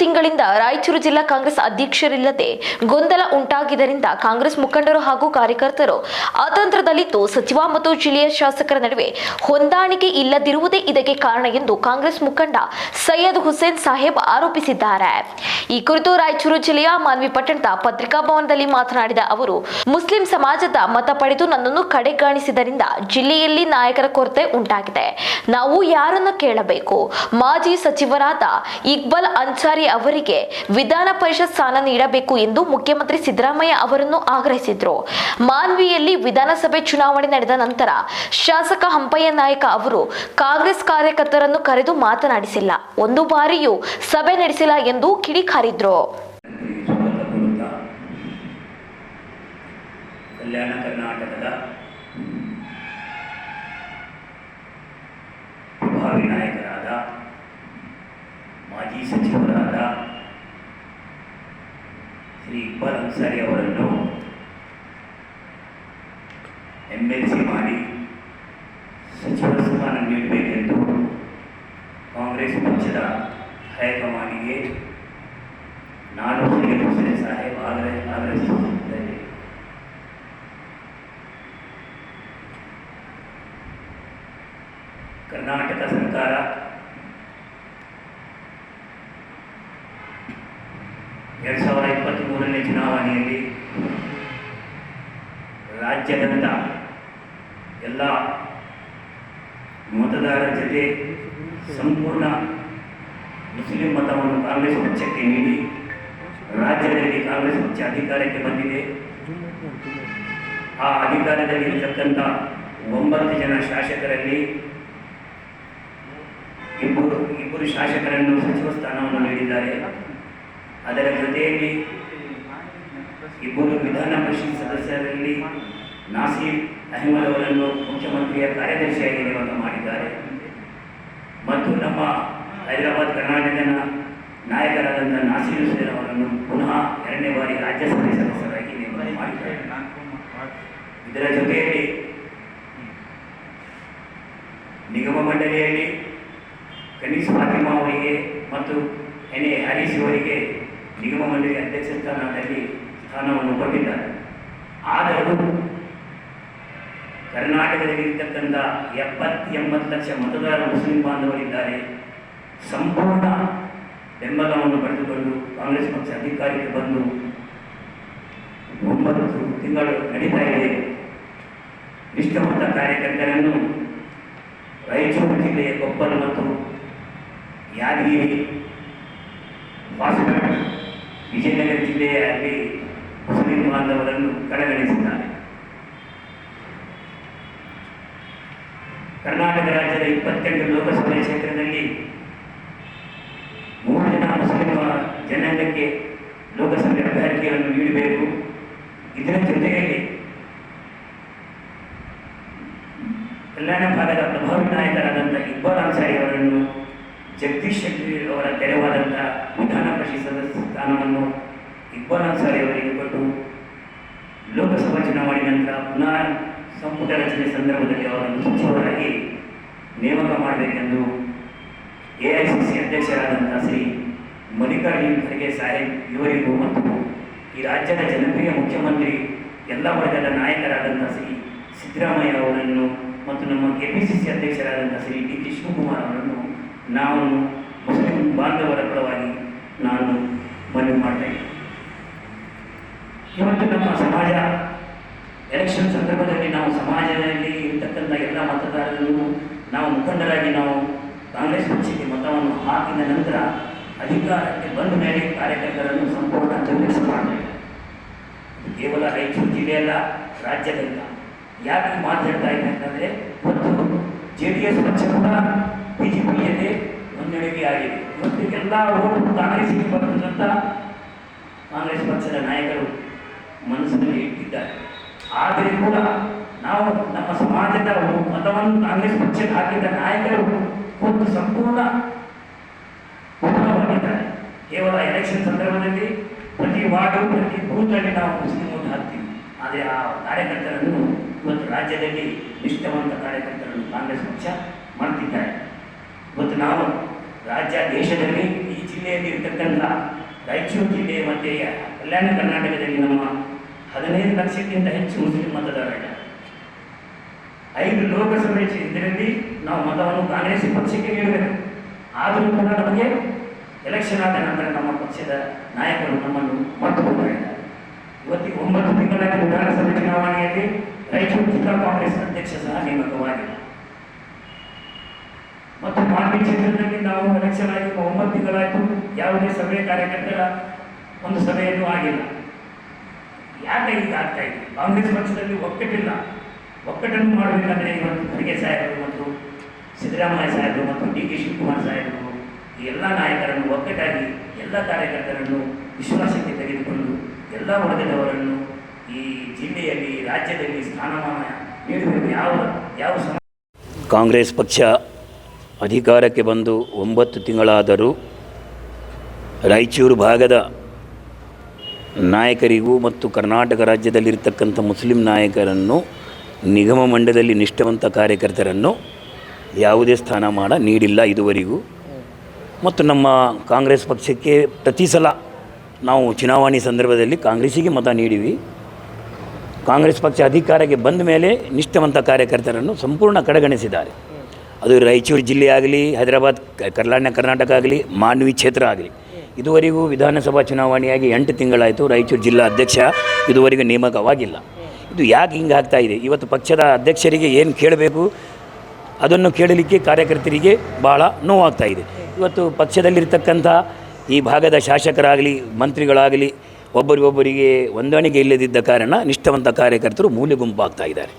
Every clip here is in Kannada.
ತಿಂಗಳಿಂದ ರಾಯಚೂರು ಜಿಲ್ಲಾ ಕಾಂಗ್ರೆಸ್ ಅಧ್ಯಕ್ಷರಿಲ್ಲದೆ ಗೊಂದಲ ಉಂಟಾಗಿದ್ದರಿಂದ ಕಾಂಗ್ರೆಸ್ ಮುಖಂಡರು ಹಾಗೂ ಕಾರ್ಯಕರ್ತರು ಅತಂತ್ರದಲ್ಲಿದ್ದು ಸಚಿವ ಮತ್ತು ಜಿಲ್ಲೆಯ ಶಾಸಕರ ನಡುವೆ ಹೊಂದಾಣಿಕೆ ಇಲ್ಲದಿರುವುದೇ ಇದಕ್ಕೆ ಕಾರಣ ಎಂದು ಕಾಂಗ್ರೆಸ್ ಮುಖಂಡ ಸೈಯದ್ ಹುಸೇನ್ ಸಾಹೇಬ್ ಆರೋಪಿಸಿದ್ದಾರೆ. ಈ ಕುರಿತು ರಾಯಚೂರು ಜಿಲ್ಲೆಯ ಮಾನ್ವಿ ಪಟ್ಟಣದ ಪತ್ರಿಕಾ ಭವನದಲ್ಲಿ ಮಾತನಾಡಿದ ಅವರು, ಮುಸ್ಲಿಂ ಸಮಾಜದ ಮತ ಪಡೆದು ನನ್ನನ್ನು ಕಡೆಗಾಣಿಸಿದ್ದರಿಂದ ಜಿಲ್ಲೆಯಲ್ಲಿ ನಾಯಕರ ಕೊರತೆ ಉಂಟಾಗಿದೆ. ನಾವು ಯಾರನ್ನು ಕೇಳಬೇಕು? ಮಾಜಿ ಸಚಿವರಾದ ಇಕ್ಬಲ್ ಅನ್ಸಾರಿ ಅವರಿಗೆ ವಿಧಾನ ಪರಿಷತ್ ಸ್ಥಾನ ನೀಡಬೇಕು ಎಂದು ಮುಖ್ಯಮಂತ್ರಿ ಸಿದ್ದರಾಮಯ್ಯ ಅವರನ್ನು ಆಗ್ರಹಿಸಿದ್ರು. ಮಾನ್ವಿಯಲ್ಲಿ ವಿಧಾನಸಭೆ ಚುನಾವಣೆ ನಡೆದ ನಂತರ ಶಾಸಕ ಹಂಪಯ್ಯ ನಾಯಕ ಅವರು ಕಾಂಗ್ರೆಸ್ ಕಾರ್ಯಕರ್ತರನ್ನು ಕರೆದು ಮಾತನಾಡಿಸಿಲ್ಲ. ಒಂದು ಬಾರಿಯೂ ಸಭೆ ನಡೆಸಿಲ್ಲ ಎಂದು ಕಿಡಿಕಾರಿದ್ರು. ಕಲ್ಯಾಣ ಕರ್ನಾಟಕದ ಭಾವಿ ನಾಯಕರಾದ ಮಾಜಿ ಸಚಿವರಾದ ಶ್ರೀ ಇಕ್ಬಾಲ್ ಅನ್ಸಾರಿ ಅವರನ್ನು ಎಂ ಎಲ್ ಸಿ ಮಾಡಿ ಸಚಿವ ಸ್ಥಾನ ನೀಡಬೇಕೆಂದು ಕಾಂಗ್ರೆಸ್ ಪಕ್ಷದ ಹೈಕಮಾಂಡಿಗೆ ನಾನು ಸೈಯದ್ ಹುಸೇನ್ ಸಾಹೇಬ್ ಆಗ್ರಹ ಆಗ್ರಹಿಸುತ್ತಿದ್ದೇನೆ ರಾಜ್ಯದಂತ ಎಲ್ಲ ಮತದಾರರ ಜೊತೆ ಸಂಪೂರ್ಣ ಮುಸ್ಲಿಂ ಮತವನ್ನು ಕಾಂಗ್ರೆಸ್ ಪಕ್ಷಕ್ಕೆ ನೀಡಿ ರಾಜ್ಯದಲ್ಲಿ ಕಾಂಗ್ರೆಸ್ ಪಕ್ಷ ಅಧಿಕಾರಕ್ಕೆ ಬಂದಿದೆ. ಆ ಅಧಿಕಾರದಲ್ಲಿ ಇರತಕ್ಕಂಥ ಒಂಬತ್ತು ಜನ ಶಾಸಕರಲ್ಲಿ ಇಬ್ಬರು ಇಬ್ಬರು ಶಾಸಕರನ್ನು ಸಚಿವ ಸ್ಥಾನವನ್ನು ನೀಡಿದ್ದಾರೆ. ಅದರ ಜೊತೆಯಲ್ಲಿ ಇಬ್ಬರು ವಿಧಾನ ಪರಿಷತ್ ಸದಸ್ಯರಲ್ಲಿ ನಾಸೀರ್ ಅಹಮದ್ ಅವರನ್ನು ಮುಖ್ಯಮಂತ್ರಿಯ ಕಾರ್ಯದರ್ಶಿಯಾಗಿ ನೇಮಕ ಮಾಡಿದ್ದಾರೆ. ಮತ್ತು ನಮ್ಮ ಹೈದರಾಬಾದ್ ಕರ್ನಾಟಕನ ನಾಯಕರಾದಂಥ ನಾಸೀರ್ ಹುಸೇನ್ ಅವರನ್ನು ಪುನಃ ಎರಡನೇ ಬಾರಿ ರಾಜ್ಯಸಭೆ ಸದಸ್ಯರಾಗಿ ನೇಮಕ ಮಾಡಿದ್ದಾರೆ. ಇದರ ಜೊತೆಯಲ್ಲಿ ನಿಗಮ ಮಂಡಳಿಯಲ್ಲಿ ಕನೀಸ್ ಫಾತಿಮಾ ಅವರಿಗೆ ಮತ್ತು ಎನ್ ಎ ಹರೀಶ್ ಅವರಿಗೆ ನಿಗಮ ಮಂಡಳಿ ಅಧ್ಯಕ್ಷ ಸ್ಥಾನದಲ್ಲಿ ಸ್ಥಾನವನ್ನು ಕೊಟ್ಟಿದ್ದಾರೆ. ಆದರೂ ಕರ್ನಾಟಕದಲ್ಲಿ ಇರ್ತಕ್ಕಂಥ ಎಪ್ಪತ್ತು ಎಂಬತ್ತು ಲಕ್ಷ ಮತದಾರ ಮುಸ್ಲಿಂ ಬಾಂಧವರಿದ್ದಾರೆ. ಸಂಪೂರ್ಣ ಬೆಂಬಲವನ್ನು ಪಡೆದುಕೊಂಡು ಕಾಂಗ್ರೆಸ್ ಪಕ್ಷ ಅಧಿಕಾರಕ್ಕೆ ಬಂದು ಒಂಬತ್ತು ತಿಂಗಳು ನಡೀತಾ ಇದೆ. ನಿಷ್ಠವಂತ ಕಾರ್ಯಕರ್ತರನ್ನು ರಾಯಚೂರು ಜಿಲ್ಲೆಯ ಕೊಪ್ಪಳ ಮತ್ತು ಯಾದಗಿರಿ ವಾಸಗಡ ವಿಜಯನಗರ ಜಿಲ್ಲೆಯಲ್ಲಿ ಮುಸ್ಲಿಂ ಬಾಂಧವರನ್ನು ಕಡೆಗಣಿಸಿದ್ದಾರೆ ಕರ್ನಾಟಕ ರಾಜ್ಯದ ಇಪ್ಪತ್ತೆಂಟು ಲೋಕಸಭೆ ಕ್ಷೇತ್ರದಲ್ಲಿ ಮೂರು ಜನ ಮುಸ್ಲಿಂ ಜನಾಂಗಕ್ಕೆ ಲೋಕಸಭೆ ಅಭ್ಯರ್ಥಿಗಳನ್ನು ನೀಡಬೇಕು. ಇದರ ಜೊತೆಯಲ್ಲಿ ಕಲ್ಯಾಣ ಭಾಗದ ಪ್ರಭಾವಿ ನಾಯಕರಾದಂಥ ಇಕ್ಬಾಲ್ ಅನ್ಸಾರಿ ಅವರನ್ನು ಜಗದೀಶ್ ಶೆಟ್ಟಿ ಅವರ ತೆರವಾದಂಥ ವಿಧಾನ ಪರಿಷತ್ ಸದಸ್ಯ ಸ್ಥಾನವನ್ನು ಇಕ್ಬಾಲ್ ಅನ್ಸಾರಿ ಅವರಿಗೆ ಕೊಟ್ಟು ಲೋಕಸಭಾ ಚುನಾವಣೆ ನಂತರ ಪುನಃ ಸಂಪುಟ ರಚನೆ ಸಂದರ್ಭದಲ್ಲಿ ಅವರನ್ನು ಸಚಿವರಾಗಿ ನೇಮಕ ಮಾಡಬೇಕೆಂದು ಎ ಐ ಸಿ ಸಿ ಅಧ್ಯಕ್ಷರಾದಂಥ ಶ್ರೀ ಮಲ್ಲಿಕಾರ್ಜುನ್ ಖರ್ಗೆ ಸಾಹೇಬ್ ಇವರಿಗೂ ಮತ್ತು ಈ ರಾಜ್ಯದ ಜನಪ್ರಿಯ ಮುಖ್ಯಮಂತ್ರಿ, ಎಲ್ಲ ವರ್ಗದ ನಾಯಕರಾದಂಥ ಶ್ರೀ ಸಿದ್ದರಾಮಯ್ಯ ಅವರನ್ನು ಮತ್ತು ನಮ್ಮ ಕೆ ಪಿ ಸಿ ಸಿ ಅಧ್ಯಕ್ಷರಾದಂಥ ಶ್ರೀ ಡಿ ಕೆ ಶಿವಕುಮಾರ್ ಅವರನ್ನು ನಾವು ಮುಸ್ಲಿಂ ಬಾಂಧವರ ಪರವಾಗಿ ನಾನು ಮನವಿ ಮಾಡ್ತಾ ಇವತ್ತು ನಮ್ಮ ಸಮಾಜ ಸಮಾಜದಲ್ಲಿ ಇರ್ತಕ್ಕಂಥ ಎಲ್ಲ ಮತದಾರರನ್ನು ನಾವು ಮುಖಂಡರಾಗಿ ನಾವು ಕಾಂಗ್ರೆಸ್ ಪಕ್ಷಕ್ಕೆ ಮತವನ್ನು ಹಾಕಿದ ನಂತರ ಅಧಿಕಾರಕ್ಕೆ ಬಂದ ಮೇಲೆ ಕಾರ್ಯಕರ್ತರನ್ನು ಸಂಪೂರ್ಣ ನಿರ್ಲಕ್ಷ್ಯ ಮಾಡಬೇಕು. ಕೇವಲ ರಾಯಚೂರು ಜಿಲ್ಲೆಯಲ್ಲ ರಾಜ್ಯದಲ್ಲ. ಯಾಕೆ ಮಾತಾಡ್ತಾ ಇದೆ ಅಂತಂದರೆ, ಇವತ್ತು ಜೆ ಡಿ ಎಸ್ ಪಕ್ಷ ಕೂಡ ಬಿ ಜೆ ಪಿಯಲ್ಲಿ ಆಗಿದೆ. ಇವತ್ತು ಎಲ್ಲ ಓಟು ಕಾಂಗ್ರೆಸ್ಗೆ ಬರ್ತಕ್ಕಂಥ ಕಾಂಗ್ರೆಸ್ ಪಕ್ಷದ ನಾಯಕರು ಮನಸ್ಸಿನಲ್ಲಿ ಇಟ್ಟಿದ್ದಾರೆ. ಆದರೆ ಕೂಡ ನಾವು ನಮ್ಮ ಸಮಾಜದ ಮತವನ್ನು ಕಾಂಗ್ರೆಸ್ ಪಕ್ಷಕ್ಕೆ ಹಾಕಿದ ನಾಯಕರು ಒಂದು ಸಂಪೂರ್ಣ ಉತ್ತಮವಾಗಿದ್ದಾರೆ ಕೇವಲ ಎಲೆಕ್ಷನ್ ಸಂದರ್ಭದಲ್ಲಿ ಪ್ರತಿ ವಾರ್ಡು, ಪ್ರತಿ ಬೂತಲ್ಲಿ ನಾವು ಮುಸ್ಲಿಂ ಹಾಕ್ತೀವಿ. ಆದರೆ ಆ ಕಾರ್ಯಕರ್ತರನ್ನು ಇವತ್ತು ರಾಜ್ಯದಲ್ಲಿ ನಿಷ್ಠಾವಂತ ಕಾರ್ಯಕರ್ತರನ್ನು ಕಾಂಗ್ರೆಸ್ ಪಕ್ಷ ಮಾಡ್ತಿದ್ದಾರೆ. ಇವತ್ತು ನಾವು ರಾಜ್ಯ ದೇಶದಲ್ಲಿ ಈ ಜಿಲ್ಲೆಯಲ್ಲಿ ಇರ್ತಕ್ಕಂಥ ರಾಯಚೂರು ಜಿಲ್ಲೆ, ಮತ್ತು ಕಲ್ಯಾಣ ಕರ್ನಾಟಕದಲ್ಲಿ ನಮ್ಮ ಹದಿನೈದು ಲಕ್ಷಕ್ಕಿಂತ ಹೆಚ್ಚು ಮುಸ್ಲಿಂ ಮತದಾರರಿದ್ದಾರೆ. ಐದು ಲೋಕಸಭೆ ಇದರಲ್ಲಿ ನಾವು ಮತವನ್ನು ಕಾಂಗ್ರೆಸ್ ಪಕ್ಷಕ್ಕೆ ನೀಡಬೇಕು ಆದರೂ ಕೂಡ ನಮಗೆ ಎಲೆಕ್ಷನ್ ಆದ ನಂತರ ನಮ್ಮ ಪಕ್ಷದ ನಾಯಕರು ನಮ್ಮನ್ನು ಹೋಗಿದ್ದಾರೆ ಇವತ್ತಿಗೆ ಒಂಬತ್ತು ತಿಂಗಳ ವಿಧಾನಸಭೆ ಚುನಾವಣೆಯಲ್ಲಿ ರಾಯಚೂರು ಜಿಲ್ಲಾ ಕಾಂಗ್ರೆಸ್ ಅಧ್ಯಕ್ಷ ಸಹ ನೇಮಕವಾಗಿಲ್ಲ. ಮತ್ತು ಮಾನ್ವಿ ಕ್ಷೇತ್ರದಲ್ಲಿ ನಾವು ಎಲೆಕ್ಷನ್ ಆಗಿ ಒಂಬತ್ತು ತಿಂಗಳಾಯಿತು. ಯಾವುದೇ ಸಭೆ ಕಾರ್ಯಕರ್ತರ ಒಂದು ಸಭೆಯನ್ನು ಆಗಿಲ್ಲ. ಯಾಕೆ ಈಗ ಆಗ್ತಾ ಇದೆ? ಕಾಂಗ್ರೆಸ್ ಪಕ್ಷದಲ್ಲಿ ಒಕ್ಕಟ್ಟಿಲ್ಲ ಒಕ್ಕಟ್ಟನ್ನು ಮಾಡಬೇಕಾದ್ರೆ ಇವತ್ತು ಖರ್ಗೆ ಸಾಹೇಬರು ಮತ್ತು ಸಿದ್ದರಾಮಯ್ಯ ಸಾಹೇಬರು ಮತ್ತು ಡಿ ಕೆ ಶಿವಕುಮಾರ್ ಸಾಹೇಬರು ಎಲ್ಲ ನಾಯಕರನ್ನು ಒಕ್ಕಟ್ಟಾಗಿ ಎಲ್ಲ ಕಾರ್ಯಕರ್ತರನ್ನು ವಿಶ್ವಾಸಕ್ಕೆ ತೆಗೆದುಕೊಂಡು ಎಲ್ಲ ವರ್ಗದವರನ್ನು ಈ ಜಿಲ್ಲೆಯಲ್ಲಿ, ರಾಜ್ಯದಲ್ಲಿ ಸ್ಥಾನಮಾನ ನೀಡಬೇಕು ಯಾವ ಯಾವ ಕಾಂಗ್ರೆಸ್ ಪಕ್ಷ ಅಧಿಕಾರಕ್ಕೆ ಬಂದು ಒಂಬತ್ತು ತಿಂಗಳಾದರೂ ರಾಯಚೂರು ಭಾಗದ ನಾಯಕರಿಗೂ ಮತ್ತು ಕರ್ನಾಟಕ ರಾಜ್ಯದಲ್ಲಿರ್ತಕ್ಕಂಥ ಮುಸ್ಲಿಂ ನಾಯಕರನ್ನು ನಿಗಮ ಮಂಡಲದಲ್ಲಿ ನಿಷ್ಠಾವಂತ ಕಾರ್ಯಕರ್ತರನ್ನು ಯಾವುದೇ ಸ್ಥಾನಮಾನ ನೀಡಿಲ್ಲ ಇದುವರೆಗೂ. ಮತ್ತು ನಮ್ಮ ಕಾಂಗ್ರೆಸ್ ಪಕ್ಷಕ್ಕೆ ಪ್ರತಿ ಸಲ ನಾವು ಚುನಾವಣೆ ಸಂದರ್ಭದಲ್ಲಿ ಕಾಂಗ್ರೆಸ್ಸಿಗೆ ಮತ ನೀಡಿವಿ. ಕಾಂಗ್ರೆಸ್ ಪಕ್ಷ ಅಧಿಕಾರಕ್ಕೆ ಬಂದ ಮೇಲೆ ನಿಷ್ಠಾವಂತ ಕಾರ್ಯಕರ್ತರನ್ನು ಸಂಪೂರ್ಣ ಕಡೆಗಣಿಸಿದ್ದಾರೆ. ಅದು ರಾಯಚೂರು ಜಿಲ್ಲೆ ಆಗಲಿ, ಹೈದರಾಬಾದ್ ಕ- ಕಲ್ಯಾಣ ಕರ್ನಾಟಕ ಆಗಲಿ, ಮಾನ್ವಿ ಕ್ಷೇತ್ರ ಆಗಲಿ. ಇದುವರೆಗೂ ವಿಧಾನಸಭಾ ಚುನಾವಣೆಯಾಗಿ ಎಂಟು ತಿಂಗಳಾಯಿತು ರಾಯಚೂರು ಜಿಲ್ಲಾ ಅಧ್ಯಕ್ಷ ಇದುವರೆಗೂ ನೇಮಕವಾಗಿಲ್ಲ. ಇದು ಯಾಕೆ ಹಿಂಗೆ ಆಗ್ತಾ ಇದೆ? ಇವತ್ತು ಪಕ್ಷದ ಅಧ್ಯಕ್ಷರಿಗೆ ಏನು ಕೇಳಬೇಕು? ಅದನ್ನು ಕೇಳಲಿಕ್ಕೆ ಕಾರ್ಯಕರ್ತರಿಗೆ ಭಾಳ ನೋವಾಗ್ತಾ ಇದೆ. ಇವತ್ತು ಪಕ್ಷದಲ್ಲಿರ್ತಕ್ಕಂಥ ಈ ಭಾಗದ ಶಾಸಕರಾಗಲಿ ಮಂತ್ರಿಗಳಾಗಲಿ ಒಬ್ಬರಿಗೊಬ್ಬರಿಗೆ ಹೊಂದಾಣಿಕೆ ಇಲ್ಲದಿದ್ದ ಕಾರಣ ನಿಷ್ಠವಂತ ಕಾರ್ಯಕರ್ತರು ಮೂಲೆ ಗುಂಪಾಗ್ತಾ ಇದ್ದಾರೆ.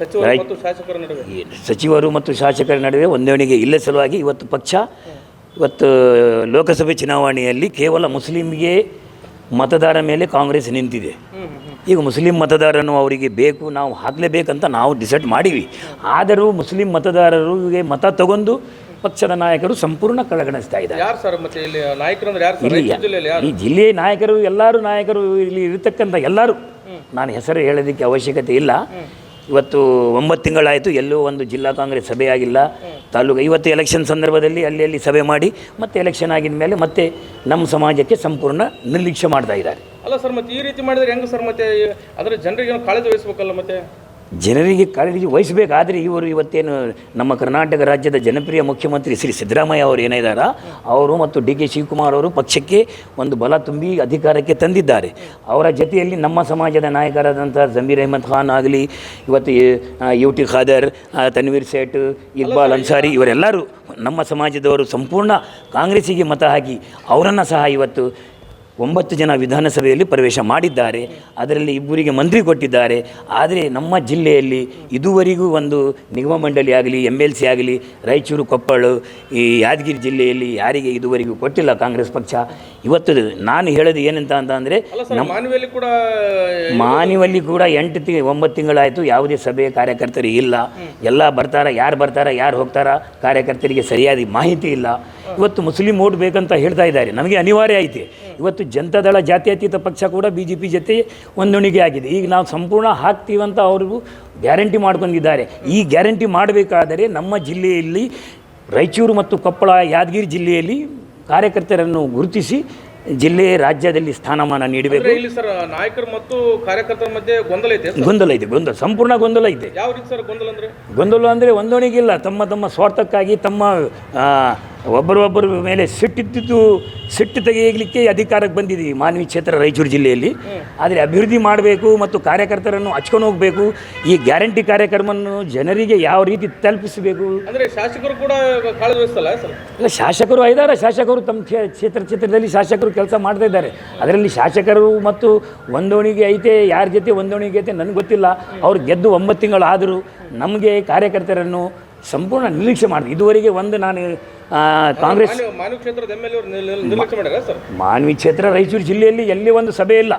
ಸಚಿವರು ಮತ್ತು ಶಾಸಕರ ನಡುವೆ? ಈ ಸಚಿವರು ಮತ್ತು ಶಾಸಕರ ನಡುವೆ ಹೊಂದಾಣಿಕೆ ಇಲ್ಲ ಸಲುವಾಗಿ ಇವತ್ತು ಪಕ್ಷ ಇವತ್ತು ಲೋಕಸಭೆ ಚುನಾವಣೆಯಲ್ಲಿ ಕೇವಲ ಮುಸ್ಲಿಂಗೆ ಮತದಾರ ಮೇಲೆ ಕಾಂಗ್ರೆಸ್ ನಿಂತಿದೆ. ಈಗ ಮುಸ್ಲಿಂ ಮತದಾರನು ಅವರಿಗೆ ಬೇಕು ನಾವು ಹಾಕಲೇಬೇಕಂತ ನಾವು ಡಿಸೈಡ್ ಮಾಡೀವಿ. ಆದರೂ ಮುಸ್ಲಿಂ ಮತದಾರರಿಗೆ ಮತ ತಗೊಂಡು ಪಕ್ಷದ ನಾಯಕರು ಸಂಪೂರ್ಣ ಕಡೆಗಣಿಸ್ತಾ ಇದ್ದಾರೆ. ಈ ಜಿಲ್ಲೆಯ ನಾಯಕರು ಎಲ್ಲರೂ ನಾಯಕರು ಇಲ್ಲಿ ಇರತಕ್ಕಂಥ ಎಲ್ಲರೂ. ನಾನು ಹೆಸರು ಹೇಳೋದಕ್ಕೆ ಅವಶ್ಯಕತೆ ಇಲ್ಲ. ಇವತ್ತು ಒಂಬತ್ತು ತಿಂಗಳಾಯಿತು, ಎಲ್ಲೂ ಒಂದು ಜಿಲ್ಲಾ ಕಾಂಗ್ರೆಸ್ ಸಭೆ ಆಗಿಲ್ಲ. ತಾಲೂಕು ಇವತ್ತು ಎಲೆಕ್ಷನ್ ಸಂದರ್ಭದಲ್ಲಿ ಅಲ್ಲಿ ಅಲ್ಲಿ ಸಭೆ ಮಾಡಿ, ಮತ್ತೆ ಎಲೆಕ್ಷನ್ ಆಗಿದ ಮೇಲೆ ಮತ್ತೆ ನಮ್ಮ ಸಮಾಜಕ್ಕೆ ಸಂಪೂರ್ಣ ನಿರ್ಲಕ್ಷ್ಯ ಮಾಡ್ತಾ ಇದ್ದಾರೆ. ಅಲ್ಲ ಸರ್, ಮತ್ತೆ ಈ ರೀತಿ ಮಾಡಿದ್ರೆ ಹೆಂಗೆ ಸರ್, ಮತ್ತೆ ಅದರ ಜನರಿಗೆ ಕಾಳಜಿ ವಹಿಸ್ಬೇಕಲ್ಲ ಮತ್ತೆ? ಜನರಿಗೆ ಕಾಳಜಿ ವಹಿಸಬೇಕಾದ್ರೆ ಇವರು ಇವತ್ತೇನು ನಮ್ಮ ಕರ್ನಾಟಕ ರಾಜ್ಯದ ಜನಪ್ರಿಯ ಮುಖ್ಯಮಂತ್ರಿ ಶ್ರೀ ಸಿದ್ದರಾಮಯ್ಯ ಅವರು ಏನಿದ್ದಾರ ಅವರು ಮತ್ತು ಡಿ ಕೆ ಶಿವಕುಮಾರ್ ಅವರು ಪಕ್ಷಕ್ಕೆ ಒಂದು ಬಲ ತುಂಬಿ ಅಧಿಕಾರಕ್ಕೆ ತಂದಿದ್ದಾರೆ. ಅವರ ಜೊತೆಯಲ್ಲಿ ನಮ್ಮ ಸಮಾಜದ ನಾಯಕರಾದಂಥ ಜಮೀರ್ ಅಹಮದ್ ಖಾನ್ ಆಗಲಿ ಇವತ್ತು ಯು ಟಿ ಖಾದರ್ ತನ್ವೀರ್ ಸೇಠ್ ಇಕ್ಬಾಲ್ ಅನ್ಸಾರಿ ಇವರೆಲ್ಲರೂ ನಮ್ಮ ಸಮಾಜದವರು ಸಂಪೂರ್ಣ ಕಾಂಗ್ರೆಸ್ಸಿಗೆ ಮತ ಹಾಕಿ ಅವರನ್ನು ಸಹ ಇವತ್ತು ಒಂಬತ್ತು ಜನ ವಿಧಾನಸಭೆಯಲ್ಲಿ ಪ್ರವೇಶ ಮಾಡಿದ್ದಾರೆ. ಅದರಲ್ಲಿ ಇಬ್ಬರಿಗೆ ಮಂತ್ರಿ ಕೊಟ್ಟಿದ್ದಾರೆ. ಆದರೆ ನಮ್ಮ ಜಿಲ್ಲೆಯಲ್ಲಿ ಇದುವರೆಗೂ ಒಂದು ನಿಗಮ ಮಂಡಳಿ ಆಗಲಿ ಎಂ ಎಲ್ ಸಿ ಆಗಲಿ ರಾಯಚೂರು ಕೊಪ್ಪಳ ಈ ಯಾದಗಿರಿ ಜಿಲ್ಲೆಯಲ್ಲಿ ಯಾರಿಗೆ ಇದುವರೆಗೂ ಕೊಟ್ಟಿಲ್ಲ ಕಾಂಗ್ರೆಸ್ ಪಕ್ಷ. ಇವತ್ತು ನಾನು ಹೇಳೋದು ಏನಂತ ಅಂತ ಅಂದರೆ ಕೂಡ ಮಾನ್ಯವಲ್ಲಿ ಕೂಡ ಎಂಟು ತಿ ಒಂಬತ್ತು ತಿಂಗಳಾಯಿತು ಯಾವುದೇ ಸಭೆ ಕಾರ್ಯಕರ್ತರು ಇಲ್ಲ. ಎಲ್ಲ ಬರ್ತಾರ ಯಾರು ಬರ್ತಾರ ಯಾರು ಹೋಗ್ತಾರ ಕಾರ್ಯಕರ್ತರಿಗೆ ಸರಿಯಾದ ಮಾಹಿತಿ ಇಲ್ಲ. ಇವತ್ತು ಮುಸ್ಲಿಂ ಓಟ್ ಬೇಕಂತ ಹೇಳ್ತಾ ಇದ್ದಾರೆ. ನಮಗೆ ಅನಿವಾರ್ಯ ಐತೆ. ಇವತ್ತು ಜನತಾದಳ ಜಾತ್ಯತೀತ ಪಕ್ಷ ಕೂಡ ಬಿ ಜೆ ಪಿ ಜೊತೆ ಹೊಂದಾಣಿಕೆ ಆಗಿದೆ. ಈಗ ನಾವು ಸಂಪೂರ್ಣ ಹಾಕ್ತೀವಂತ ಅವ್ರಿಗೂ ಗ್ಯಾರಂಟಿ ಮಾಡ್ಕೊಂಡಿದ್ದಾರೆ. ಈ ಗ್ಯಾರಂಟಿ ಮಾಡಬೇಕಾದರೆ ನಮ್ಮ ಜಿಲ್ಲೆಯಲ್ಲಿ ರಾಯಚೂರು ಮತ್ತು ಕೊಪ್ಪಳ ಯಾದಗಿರಿ ಜಿಲ್ಲೆಯಲ್ಲಿ ಕಾರ್ಯಕರ್ತರನ್ನು ಗುರುತಿಸಿ ಜಿಲ್ಲೆ ರಾಜ್ಯದಲ್ಲಿ ಸ್ಥಾನಮಾನ ನೀಡಬೇಕು. ಇಲ್ಲಿ ಸರ್ ನಾಯಕರು ಮತ್ತು ಕಾರ್ಯಕರ್ತರ ಮಧ್ಯೆ ಗೊಂದಲ ಇದೆ ಗೊಂದಲ ಇದೆ ಗೊಂದಲ ಸಂಪೂರ್ಣ ಗೊಂದಲ ಇದೆ. ಯಾವ ರೀತಿ ಸರ್ ಗೊಂದಲ ಅಂದ್ರೆ? ಗೊಂದಲ ಅಂದರೆ ಹೊಂದಾಣಿಕೆ ಇಲ್ಲ ತಮ್ಮ ತಮ್ಮ ಸ್ವಾರ್ಥಕ್ಕಾಗಿ ತಮ್ಮ ಒಬ್ಬರೊಬ್ಬರ ಮೇಲೆ ಸಿಟ್ಟಿದ್ದು ಸಿಟ್ಟು ತೆಗೆಯಲಿಕ್ಕೆ ಅಧಿಕಾರಕ್ಕೆ ಬಂದಿದೆ ಈ ಮಾನವಿ ಕ್ಷೇತ್ರ ರಾಯಚೂರು ಜಿಲ್ಲೆಯಲ್ಲಿ. ಆದರೆ ಅಭಿವೃದ್ಧಿ ಮಾಡಬೇಕು ಮತ್ತು ಕಾರ್ಯಕರ್ತರನ್ನು ಹಚ್ಕೊಂಡು ಹೋಗಬೇಕು. ಈ ಗ್ಯಾರಂಟಿ ಕಾರ್ಯಕ್ರಮವನ್ನು ಜನರಿಗೆ ಯಾವ ರೀತಿ ತಲುಪಿಸಬೇಕು? ಅಂದರೆ ಶಾಸಕರು ಕೂಡ ಇಲ್ಲ ಶಾಸಕರು ಇದ್ದಾರೆ ಶಾಸಕರು ತಮ್ಮ ಕ್ಷೇ- ಕ್ಷೇತ್ರ ಕ್ಷೇತ್ರದಲ್ಲಿ ಶಾಸಕರು ಕೆಲಸ ಮಾಡ್ತಾ ಇದ್ದಾರೆ. ಅದರಲ್ಲಿ ಶಾಸಕರು ಮತ್ತು ಹೊಂದಾಣಿಕೆ ಐತೆ ಯಾರ ಜೊತೆ ಹೊಂದಾಣಿಕೆ ಐತೆ ನನಗೆ ಗೊತ್ತಿಲ್ಲ. ಅವ್ರು ಗೆದ್ದು ಒಂಬತ್ತು ತಿಂಗಳು ಆದರೂ ನಮಗೆ ಕಾರ್ಯಕರ್ತರನ್ನು ಸಂಪೂರ್ಣ ನಿರ್ಲಕ್ಷ್ಯ ಮಾಡಿದೆ ಇದುವರೆಗೆ ಒಂದು ನಾನು ಕಾಂಗ್ರೆಸ್ ಮಾನವ ಕ್ಷೇತ್ರ ರಾಯಚೂರು ಜಿಲ್ಲೆಯಲ್ಲಿ ಎಲ್ಲಿ ಒಂದು ಸಭೆ ಇಲ್ಲ.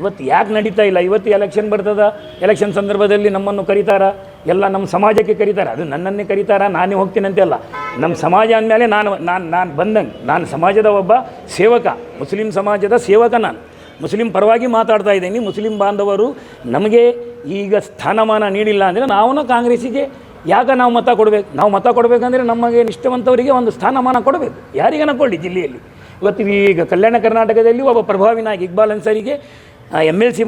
ಇವತ್ತು ಯಾಕೆ ನಡೀತಾ ಇಲ್ಲ? ಇವತ್ತು ಎಲೆಕ್ಷನ್ ಬರ್ತದ? ಎಲೆಕ್ಷನ್ ಸಂದರ್ಭದಲ್ಲಿ ನಮ್ಮನ್ನು ಕರೀತಾರ? ಎಲ್ಲ ನಮ್ಮ ಸಮಾಜಕ್ಕೆ ಕರೀತಾರೆ? ಅದು ನನ್ನನ್ನೇ ಕರೀತಾರ? ನಾನೇ ಹೋಗ್ತೀನಿ ಅಂತೆಲ್ಲ ನಮ್ಮ ಸಮಾಜ ಅಂದಮೇಲೆ ನಾನು ನಾನು ನಾನು ಬಂದಂಗೆ ನಾನು ಸಮಾಜದ ಒಬ್ಬ ಸೇವಕ ಮುಸ್ಲಿಂ ಸಮಾಜದ ಸೇವಕ ನಾನು. ಮುಸ್ಲಿಂ ಪರವಾಗಿ ಮಾತಾಡ್ತಾ ಇದ್ದೀನಿ. ಮುಸ್ಲಿಂ ಬಾಂಧವರು ನಮಗೆ ಈಗ ಸ್ಥಾನಮಾನ ನೀಡಿಲ್ಲ ಅಂದರೆ ನಾವು ಕಾಂಗ್ರೆಸ್ಸಿಗೆ ಯಾಕೆ ನಾವು ಮತ ಕೊಡಬೇಕು? ನಾವು ಮತ ಕೊಡಬೇಕಂದ್ರೆ ನಮಗೆ ನಿಷ್ಠವಂತವರಿಗೆ ಒಂದು ಸ್ಥಾನಮಾನ ಕೊಡಬೇಕು. ಯಾರಿಗನ ಕೊಡಿ ಜಿಲ್ಲೆಯಲ್ಲಿ. ಇವತ್ತು ಈಗ ಕಲ್ಯಾಣ ಕರ್ನಾಟಕದಲ್ಲಿ ಒಬ್ಬ ಪ್ರಭಾವಿ ನಾಯಕ ಇಕ್ಬಾಲ್ ಅನ್ಸರಿಗೆ ಎಂ ಎಲ್ ಸಿ